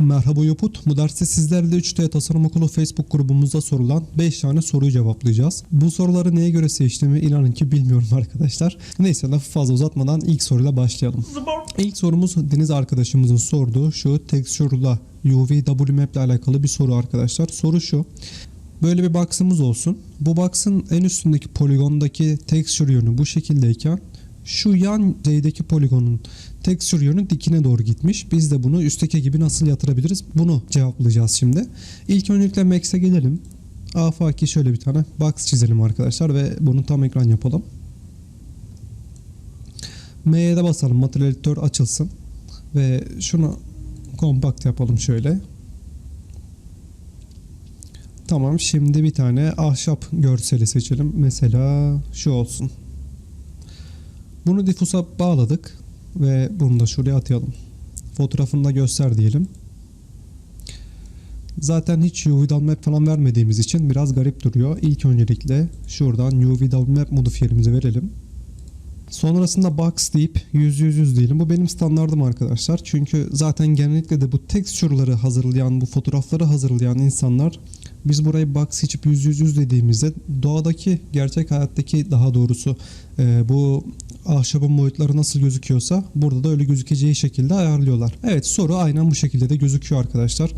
Merhaba Yoput. Bu derste sizlerle 3D Tasarım Okulu Facebook grubumuzda sorulan 5 tane soruyu cevaplayacağız. Bu soruları neye göre seçtiğimi inanın ki bilmiyorum arkadaşlar. Neyse lafı fazla uzatmadan ilk soruyla başlayalım. İlk sorumuz Deniz arkadaşımızın sorduğu şu texture'la UV Map ile alakalı bir soru arkadaşlar. Soru şu. Böyle bir box'ımız olsun. Bu box'ın en üstündeki poligondaki texture yönü bu şekildeyken şu yan yüzeydeki poligonun texture yönü dikine doğru gitmiş. Biz de bunu üstteki gibi nasıl yatırabiliriz? Bunu cevaplayacağız şimdi. İlk öncelikle Max'e gelelim. Afaki şöyle bir tane box çizelim arkadaşlar ve bunu tam ekran yapalım. M'ye de basalım. Material editör açılsın. Ve şunu kompakt yapalım şöyle. Tamam şimdi bir tane ahşap görseli seçelim. Mesela şu olsun. Bunu diffuse'a bağladık ve bunu da şuraya atayalım. Fotoğrafını da göster diyelim. Zaten hiç UV map falan vermediğimiz için biraz garip duruyor. İlk öncelikle şuradan UV map modifiyerimizi verelim. Sonrasında box deyip 100 100 100 diyelim. Bu benim standardım arkadaşlar. Çünkü zaten genellikle de bu texture'ları hazırlayan, bu fotoğrafları hazırlayan insanlar biz burayı box seçip 100 100 100 dediğimizde doğadaki, gerçek hayattaki daha doğrusu e, bu ahşabın boyutları nasıl gözüküyorsa burada da öyle gözükeceği şekilde ayarlıyorlar. Evet soru aynen bu şekilde de gözüküyor arkadaşlar.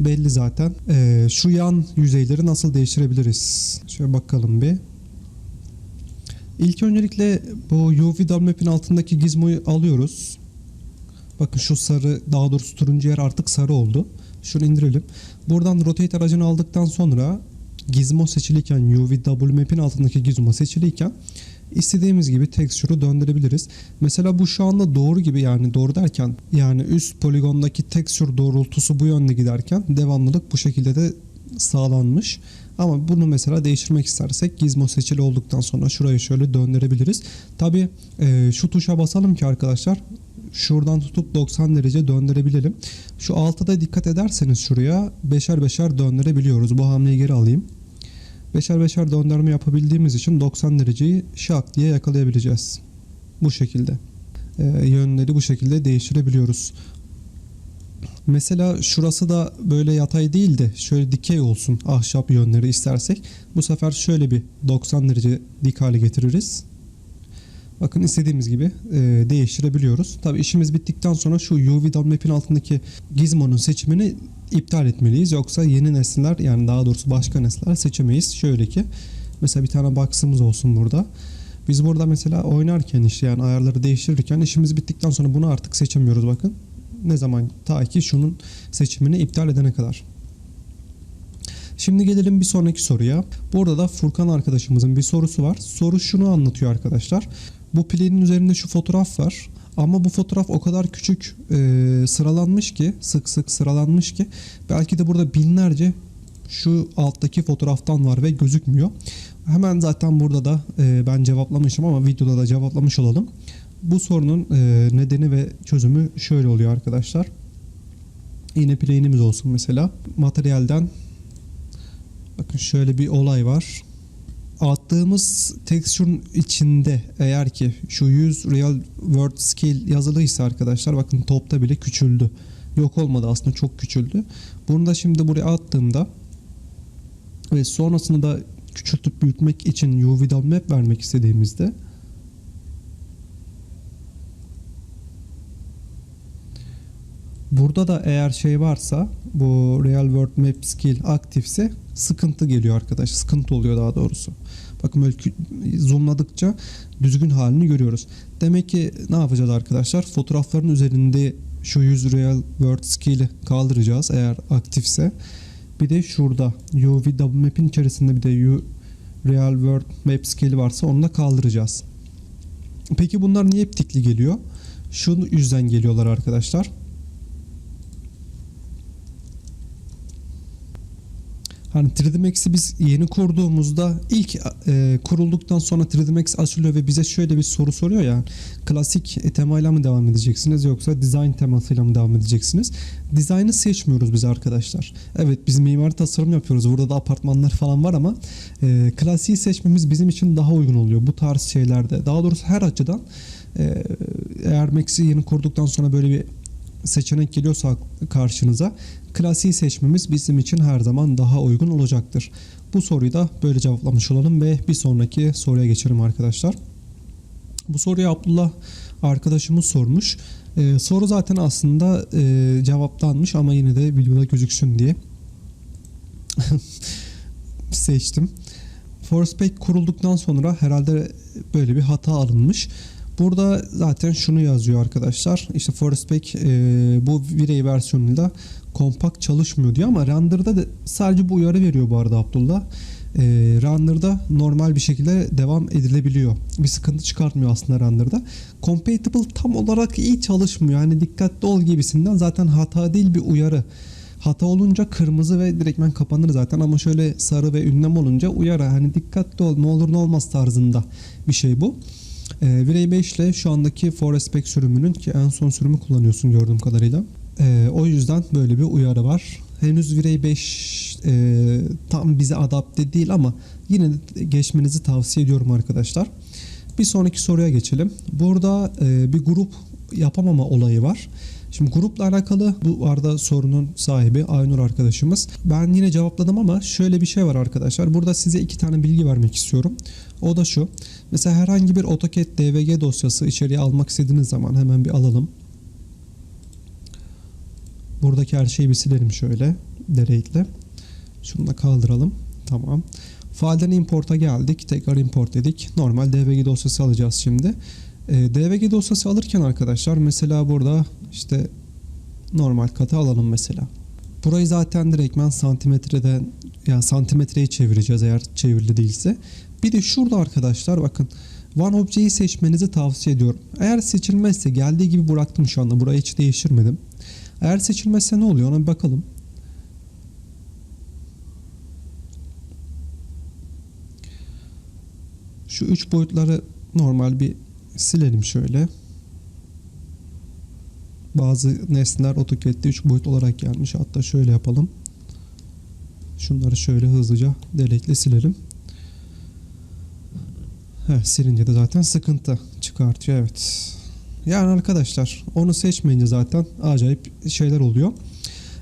Belli zaten. E, şu yan yüzeyleri nasıl değiştirebiliriz? Şöyle bakalım bir. İlk öncelikle bu UV map'in altındaki gizmoyu alıyoruz. Bakın şu sarı daha doğrusu turuncu yer artık sarı oldu. Şunu indirelim. Buradan rotate aracını aldıktan sonra gizmo seçiliyken UV map'in altındaki gizmo seçiliyken istediğimiz gibi texture'u döndürebiliriz. Mesela bu şu anda doğru gibi yani doğru derken yani üst poligondaki texture doğrultusu bu yönde giderken devamlılık bu şekilde de sağlanmış. Ama bunu mesela değiştirmek istersek gizmo seçili olduktan sonra şurayı şöyle döndürebiliriz. Tabi e, şu tuşa basalım ki arkadaşlar şuradan tutup 90 derece döndürebilelim. Şu altta dikkat ederseniz şuraya beşer beşer döndürebiliyoruz. Bu hamleyi geri alayım. Beşer beşer döndürme yapabildiğimiz için 90 dereceyi şak diye yakalayabileceğiz. Bu şekilde. E, yönleri bu şekilde değiştirebiliyoruz. Mesela şurası da böyle yatay değil de şöyle dikey olsun ahşap yönleri istersek. Bu sefer şöyle bir 90 derece dik hale getiririz. Bakın istediğimiz gibi e, değiştirebiliyoruz. Tabi işimiz bittikten sonra şu UV map'in altındaki gizmonun seçimini iptal etmeliyiz. Yoksa yeni nesneler yani daha doğrusu başka nesneler seçemeyiz. Şöyle ki mesela bir tane box'ımız olsun burada. Biz burada mesela oynarken işte yani ayarları değiştirirken işimiz bittikten sonra bunu artık seçemiyoruz bakın. Ne zaman ta ki şunun seçimini iptal edene kadar. Şimdi gelelim bir sonraki soruya. Burada da Furkan arkadaşımızın bir sorusu var. Soru şunu anlatıyor arkadaşlar. Bu plane'in üzerinde şu fotoğraf var. Ama bu fotoğraf o kadar küçük e, sıralanmış ki sık sık sıralanmış ki belki de burada binlerce şu alttaki fotoğraftan var ve gözükmüyor. Hemen zaten burada da e, ben cevaplamışım ama videoda da cevaplamış olalım. Bu sorunun e, nedeni ve çözümü şöyle oluyor arkadaşlar. Yine plane'imiz olsun mesela. Materyalden bakın şöyle bir olay var. Attığımız texture'ın içinde eğer ki şu 100 real world scale yazılıysa arkadaşlar bakın topta bile küçüldü. Yok olmadı aslında çok küçüldü. Bunu da şimdi buraya attığımda ve sonrasında da küçültüp büyütmek için UV map vermek istediğimizde Burada da eğer şey varsa bu Real World Map Skill aktifse sıkıntı geliyor arkadaş. Sıkıntı oluyor daha doğrusu. Bakın böyle zoomladıkça düzgün halini görüyoruz. Demek ki ne yapacağız arkadaşlar? Fotoğrafların üzerinde şu 100 Real World Skill'i kaldıracağız eğer aktifse. Bir de şurada UV Map'in içerisinde bir de Real World Map Skill'i varsa onu da kaldıracağız. Peki bunlar niye hep geliyor? Şu yüzden geliyorlar arkadaşlar. Hani 3D Max'i biz yeni kurduğumuzda ilk e, kurulduktan sonra 3D Max açılıyor ve bize şöyle bir soru soruyor ya. Klasik temayla mı devam edeceksiniz yoksa design temasıyla mı devam edeceksiniz? Dizaynı seçmiyoruz biz arkadaşlar. Evet biz mimari tasarım yapıyoruz. Burada da apartmanlar falan var ama e, klasiği seçmemiz bizim için daha uygun oluyor bu tarz şeylerde. Daha doğrusu her açıdan e, eğer Max'i yeni kurduktan sonra böyle bir seçenek geliyorsa karşınıza klasiği seçmemiz bizim için her zaman daha uygun olacaktır. Bu soruyu da böyle cevaplamış olalım ve bir sonraki soruya geçelim arkadaşlar. Bu soruyu Abdullah arkadaşımız sormuş. Ee, soru zaten aslında e, cevaplanmış ama yine de videoda gözüksün diye seçtim. Forcepack kurulduktan sonra herhalde böyle bir hata alınmış. Burada zaten şunu yazıyor arkadaşlar. İşte Forcepack e, bu Virey versiyonuyla kompakt çalışmıyor diyor ama render'da da sadece bu uyarı veriyor bu arada Abdullah. E, render'da normal bir şekilde devam edilebiliyor. Bir sıkıntı çıkartmıyor aslında render'da. Compatible tam olarak iyi çalışmıyor. Yani dikkatli ol gibisinden zaten hata değil bir uyarı. Hata olunca kırmızı ve direktmen kapanır zaten ama şöyle sarı ve ünlem olunca uyarı hani dikkatli ol ne olur ne olmaz tarzında bir şey bu. Ee, Virey 5 ile şu andaki Forest Pack sürümünün ki en son sürümü kullanıyorsun gördüğüm kadarıyla. Ee, o yüzden böyle bir uyarı var. Henüz Virey 5 e, tam bize adapte değil ama yine de geçmenizi tavsiye ediyorum arkadaşlar. Bir sonraki soruya geçelim. Burada e, bir grup yapamama olayı var. Şimdi grupla alakalı bu arada sorunun sahibi Aynur arkadaşımız. Ben yine cevapladım ama şöyle bir şey var arkadaşlar. Burada size iki tane bilgi vermek istiyorum. O da şu. Mesela herhangi bir AutoCAD DVG dosyası içeriye almak istediğiniz zaman hemen bir alalım. Buradaki her şeyi bir silelim şöyle. Delete'le. Şunu da kaldıralım. Tamam. Fileden import'a geldik. Tekrar import dedik. Normal DVG dosyası alacağız şimdi. E, DVG dosyası alırken arkadaşlar mesela burada işte normal katı alalım mesela. Burayı zaten direktmen santimetreden yani santimetreye çevireceğiz eğer çevirili değilse. Bir de şurada arkadaşlar bakın One Object'i seçmenizi tavsiye ediyorum. Eğer seçilmezse geldiği gibi bıraktım şu anda. Burayı hiç değiştirmedim. Eğer seçilmezse ne oluyor ona bir bakalım. Şu üç boyutları normal bir silelim şöyle. Bazı nesneler AutoCAD'de 3 boyut olarak gelmiş. Hatta şöyle yapalım. Şunları şöyle hızlıca delete'le silelim. Heh, silince de zaten sıkıntı çıkartıyor evet. Yani arkadaşlar onu seçmeyince zaten acayip şeyler oluyor.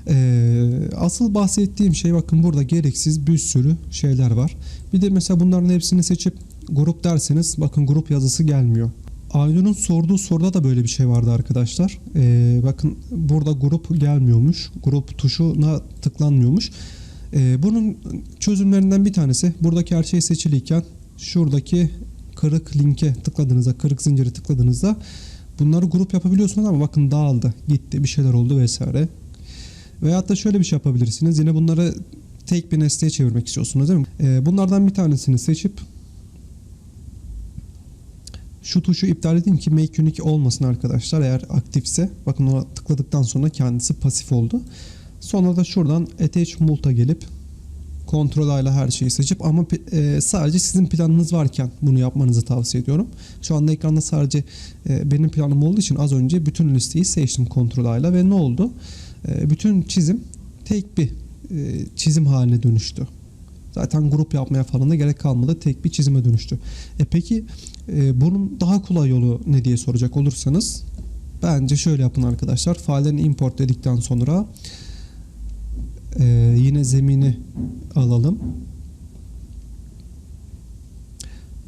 Ee, asıl bahsettiğim şey bakın burada gereksiz bir sürü şeyler var. Bir de mesela bunların hepsini seçip grup derseniz bakın grup yazısı gelmiyor. Aynur'un sorduğu soruda da böyle bir şey vardı arkadaşlar. Ee, bakın burada grup gelmiyormuş. Grup tuşuna tıklanmıyormuş. Ee, bunun çözümlerinden bir tanesi buradaki her şey seçiliyken şuradaki kırık linke tıkladığınızda, kırık zinciri tıkladığınızda bunları grup yapabiliyorsunuz ama bakın dağıldı, gitti, bir şeyler oldu vesaire. Veyahut da şöyle bir şey yapabilirsiniz. Yine bunları tek bir nesneye çevirmek istiyorsunuz değil mi? Ee, bunlardan bir tanesini seçip şu tuşu iptal edin ki make unique olmasın arkadaşlar eğer aktifse. Bakın ona tıkladıktan sonra kendisi pasif oldu. Sonra da şuradan attach mult'a gelip kontrol ayla her şeyi seçip ama e, sadece sizin planınız varken bunu yapmanızı tavsiye ediyorum. Şu anda ekranda sadece e, benim planım olduğu için az önce bütün listeyi seçtim kontrol ayla ve ne oldu? E, bütün çizim tek bir e, çizim haline dönüştü. Zaten grup yapmaya falan da gerek kalmadı. Tek bir çizime dönüştü. E peki e, bunun daha kolay yolu ne diye soracak olursanız bence şöyle yapın arkadaşlar. Failden import dedikten sonra e, yine zemini alalım.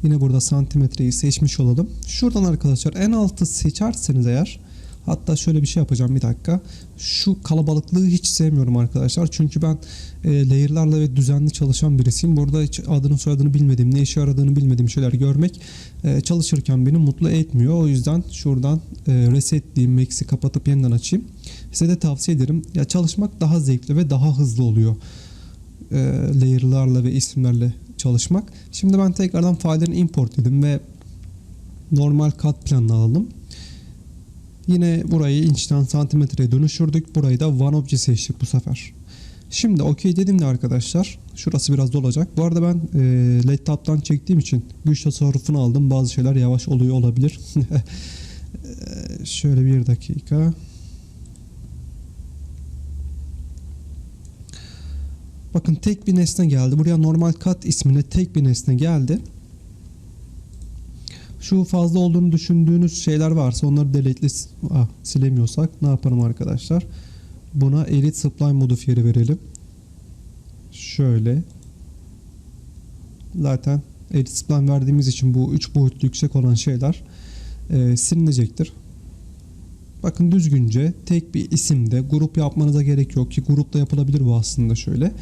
Yine burada santimetreyi seçmiş olalım. Şuradan arkadaşlar en altı seçerseniz eğer Hatta şöyle bir şey yapacağım bir dakika. Şu kalabalıklığı hiç sevmiyorum arkadaşlar. Çünkü ben e, layer'larla ve düzenli çalışan birisiyim. Burada hiç adını soyadını bilmediğim, ne işe yaradığını bilmediğim şeyler görmek e, çalışırken beni mutlu etmiyor. O yüzden şuradan e, reset diyeyim, Max'i kapatıp yeniden açayım. Size de tavsiye ederim. Ya çalışmak daha zevkli ve daha hızlı oluyor. E, layer'larla ve isimlerle çalışmak. Şimdi ben tekrardan failleri import dedim ve normal kat planını alalım. Yine burayı inçten santimetreye dönüştürdük. Burayı da one object seçtik bu sefer. Şimdi okey dedim de arkadaşlar. Şurası biraz dolacak. Bu arada ben e, led tab'dan çektiğim için güç tasarrufunu aldım. Bazı şeyler yavaş oluyor olabilir. e, şöyle bir dakika. Bakın tek bir nesne geldi. Buraya normal kat ismine tek bir nesne geldi. Şu fazla olduğunu düşündüğünüz şeyler varsa onları delete'li ah, silemiyorsak ne yapalım arkadaşlar? Buna Elite Supply modifiyeri verelim. Şöyle. Zaten Elite Supply verdiğimiz için bu 3 boyutlu yüksek olan şeyler e, silinecektir. Bakın düzgünce tek bir isimde grup yapmanıza gerek yok ki grupta yapılabilir bu aslında şöyle.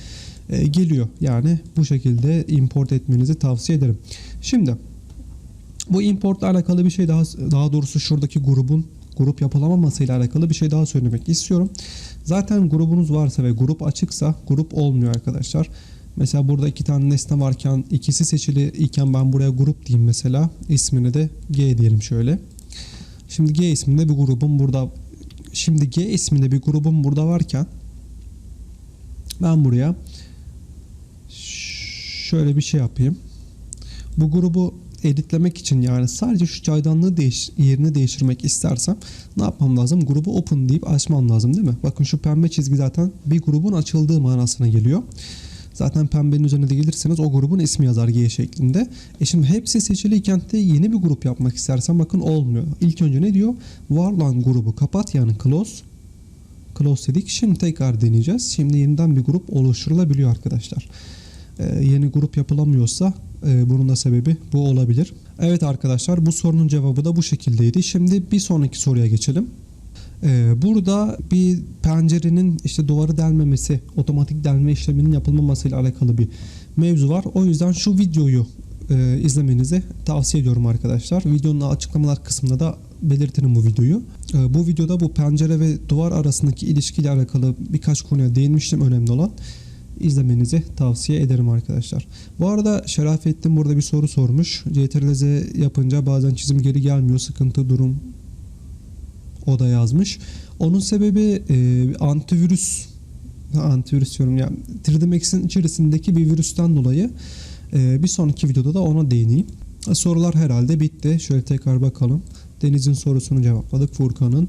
E, geliyor yani bu şekilde import etmenizi tavsiye ederim. Şimdi bu importla alakalı bir şey daha daha doğrusu şuradaki grubun grup yapılamaması ile alakalı bir şey daha söylemek istiyorum. Zaten grubunuz varsa ve grup açıksa grup olmuyor arkadaşlar. Mesela burada iki tane nesne varken ikisi seçili iken ben buraya grup diyeyim mesela. ismini de G diyelim şöyle. Şimdi G isminde bir grubum burada şimdi G isminde bir grubum burada varken ben buraya şöyle bir şey yapayım. Bu grubu editlemek için yani sadece şu çaydanlığı değiş, yerini değiştirmek istersem ne yapmam lazım? Grubu open deyip açmam lazım değil mi? Bakın şu pembe çizgi zaten bir grubun açıldığı manasına geliyor. Zaten pembenin üzerine de gelirseniz o grubun ismi yazar G şeklinde. E şimdi hepsi seçiliyken de yeni bir grup yapmak istersen bakın olmuyor. İlk önce ne diyor? Var olan grubu kapat yani close. Close dedik. Şimdi tekrar deneyeceğiz. Şimdi yeniden bir grup oluşturulabiliyor arkadaşlar. Ee, yeni grup yapılamıyorsa e, bunun da sebebi bu olabilir. Evet arkadaşlar bu sorunun cevabı da bu şekildeydi. Şimdi bir sonraki soruya geçelim. Ee, burada bir pencerenin işte duvarı delmemesi, otomatik delme işleminin yapılmaması ile alakalı bir mevzu var. O yüzden şu videoyu e, izlemenizi tavsiye ediyorum arkadaşlar. Videonun açıklamalar kısmında da belirtirim bu videoyu. E, bu videoda bu pencere ve duvar arasındaki ilişkiyle alakalı birkaç konuya değinmiştim önemli olan. İzlemenizi tavsiye ederim arkadaşlar. Bu arada Şerafettin burada bir soru sormuş. CTRL-Z yapınca bazen çizim geri gelmiyor. Sıkıntı durum o da yazmış. Onun sebebi e, antivirüs antivirüs diyorum yani 3D Max'in içerisindeki bir virüsten dolayı e, bir sonraki videoda da ona değineyim. Sorular herhalde bitti. Şöyle tekrar bakalım. Deniz'in sorusunu cevapladık. Furkan'ın,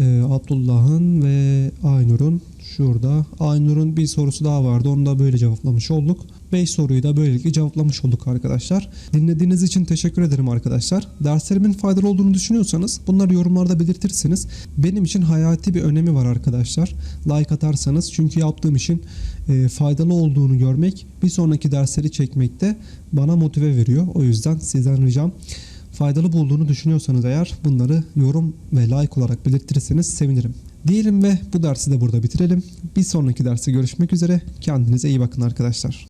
e, Abdullah'ın ve Aynur'un şurada. Aynur'un bir sorusu daha vardı. Onu da böyle cevaplamış olduk. 5 soruyu da böylelikle cevaplamış olduk arkadaşlar. Dinlediğiniz için teşekkür ederim arkadaşlar. Derslerimin faydalı olduğunu düşünüyorsanız bunları yorumlarda belirtirseniz benim için hayati bir önemi var arkadaşlar. Like atarsanız çünkü yaptığım işin e, faydalı olduğunu görmek bir sonraki dersleri çekmekte bana motive veriyor. O yüzden sizden ricam faydalı bulduğunu düşünüyorsanız eğer bunları yorum ve like olarak belirtirseniz sevinirim. Diyelim ve bu dersi de burada bitirelim. Bir sonraki derste görüşmek üzere. Kendinize iyi bakın arkadaşlar.